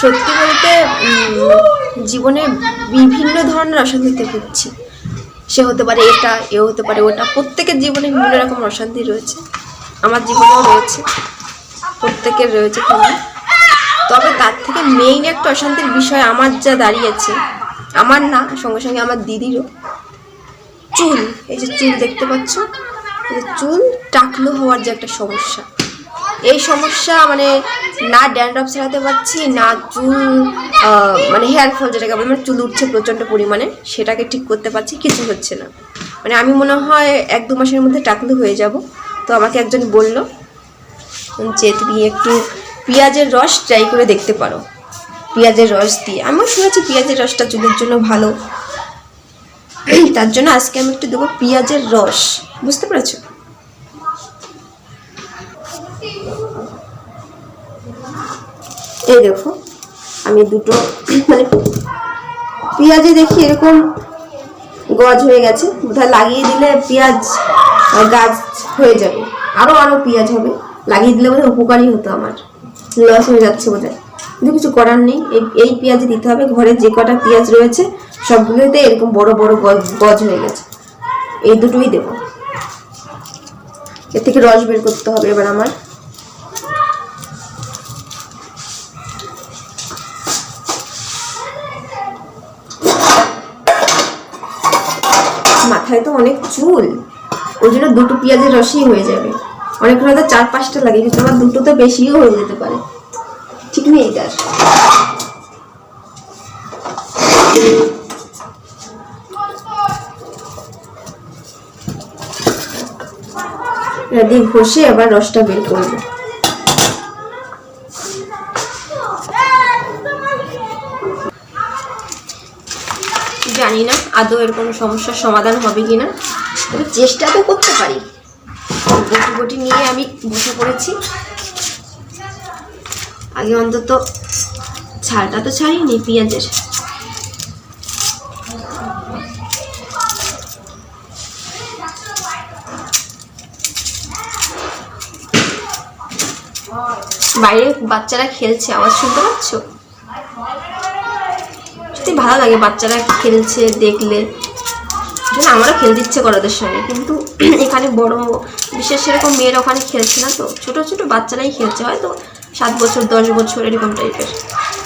সত্যি বলতে জীবনে বিভিন্ন ধরনের অশান্তিতে ভুগছি। সে হতে পারে এটা, এ হতে পারে ওটা। প্রত্যেকের জীবনে বিভিন্ন রকম অশান্তি রয়েছে। আমার জীবনেও রয়েছে। প্রত্যেকের রয়েছে তেমন তবে তার থেকে মেইন একটা অশান্তির বিষয় আমার যা দাঁড়িয়েছে, আমার না, সঙ্গে সঙ্গে আমার দিদিরও। চুল, এই যে চুল দেখতে পাচ্ছ? চুল টাকলো হওয়ার যে একটা সমস্যা। এই সমস্যা মানে না ড্যান্ড্রফ ছাড়াতে পারছি, না চুল মানে হেয়ার ফল যেটাকে বলে মানে চুল উঠছে প্রচণ্ড পরিমাণে, সেটাকে ঠিক করতে পারছি, কিছু হচ্ছে না। মানে আমি মনে হয় এক দু মাসের মধ্যে টাকলু হয়ে যাব। তো আমাকে একজন বলল যে, তুমি একটু পেঁয়াজের রস ট্রাই করে দেখতে পারো। পেঁয়াজের রস দিয়ে। আমিও শুনেছি পেঁয়াজের রসটা চুলের জন্য ভালো। তার জন্য আজকে আমি একটু দেবো পেঁয়াজের রস। বুঝতে পেরেছ? এই দেখো, আমি দুটো মানে পেঁয়াজে দেখি এরকম গজ হয়ে গেছে, বোধহয় লাগিয়ে দিলে পেঁয়াজ গাছ হয়ে যাবে। আরও আরও পেঁয়াজ হবে, লাগিয়ে দিলে বোধহয় উপকারই হতো আমার, লস হয়ে যাচ্ছে বোধহয়। কিন্তু কিছু করার নেই, এই এই পেঁয়াজে দিতে হবে, ঘরে যে কটা পেঁয়াজ রয়েছে, সবগুলোতে এরকম বড় বড় গজ হয়ে গেছে। এই দুটোই দেবো। এর থেকে রস বের করতে হবে এবার আমার। মাথায় তো অনেক চুল। ওই জন্য দুটো পেঁয়াজের রসই হয়ে যাবে। অনেক হয়তো চার পাঁচটা লাগে, কিন্তু আমার দুটো তো বেশিও হয়ে যেতে পারে। ঠিক নেই এটা দিয়ে ঘষে আবার রসটা বের করব। জানি না আদৌ এর কোনো সমস্যার সমাধান হবে কি না তবে চেষ্টা তো করতে পারি। বটি বটি নিয়ে আমি বসে পড়েছি। আগে অন্তত ছালটা তো ছাড়িনি, পেঁয়াজের। বাইরে বাচ্চারা খেলছে, আওয়াজ শুনতে পাচ্ছ? সত্যি ভালো লাগে, বাচ্চারা খেলছে দেখলে। জন্য আমারও খেলতে ইচ্ছে করে ওদের সঙ্গে। কিন্তু এখানে বড়, বিশেষ সেরকম মেয়েরা ওখানে খেলছে না তো। ছোট ছোট বাচ্চারাই খেলছে, হয়তো সাত বছর, দশ বছর, এরকম টাইপের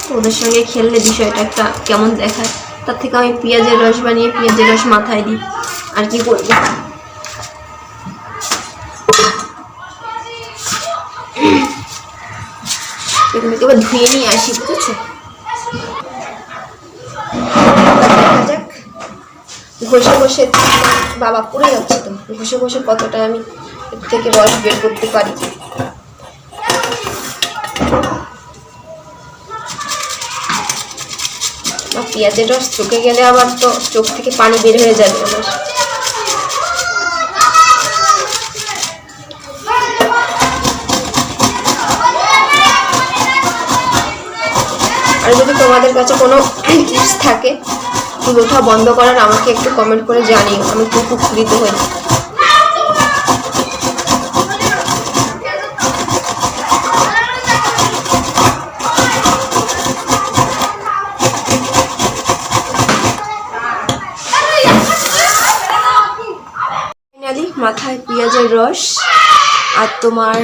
তো ওদের সঙ্গে খেললে বিষয়টা একটা কেমন দেখায়। তার থেকে আমি পেঁয়াজের রস বানিয়ে, পেঁয়াজের রস মাথায় দিই। আর কি করব? এগুলোকে এবার ধুয়ে নিয়ে আসি, বুঝেছ? ঘষে ঘষে বাবা পড়ে যাচ্ছে তো। ঘষে ঘষে কতটা আমি এর থেকে রস বের করতে পারি? পেঁয়াজের রস চোখে গেলে আবার তো চোখ থেকে পানি বের হয়ে যাবে। আমার আর যদি তোমাদের কাছে কোনো টিপস থাকে চুল ওঠা বন্ধ করার, আমাকে একটু কমেন্ট করে জানিও, আমি খুব উপকৃত হই। মাথায় পেঁয়াজের রস আর তোমার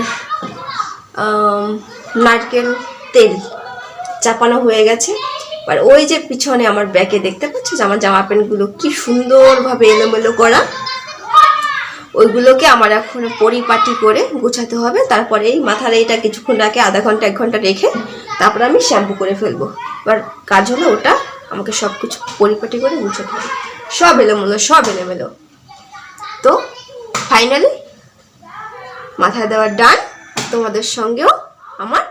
নারকেল তেল চাপানো হয়ে গেছে। আর ওই যে পিছনে আমার ব্যাগে দেখতে পাচ্ছ যে আমার জামা প্যান্টগুলো কি সুন্দরভাবে এলোমেলো করা? ওইগুলোকে আমার এখন পরিপাটি করে গুছাতে হবে। তারপরে এই মাথার এইটা কিছুক্ষণ আগে আধা ঘণ্টা, এক ঘণ্টা রেখে তারপরে আমি শ্যাম্পু করে ফেলব। এবার কাজ হলো ওটা, আমাকে সব কিছু পরিপাটি করে গুছাতে হবে। সব এলোমেলো সব এলোমেলো। তো ফাইনালি মাথায় দেওয়ার ডান তোমাদের সঙ্গেও আমার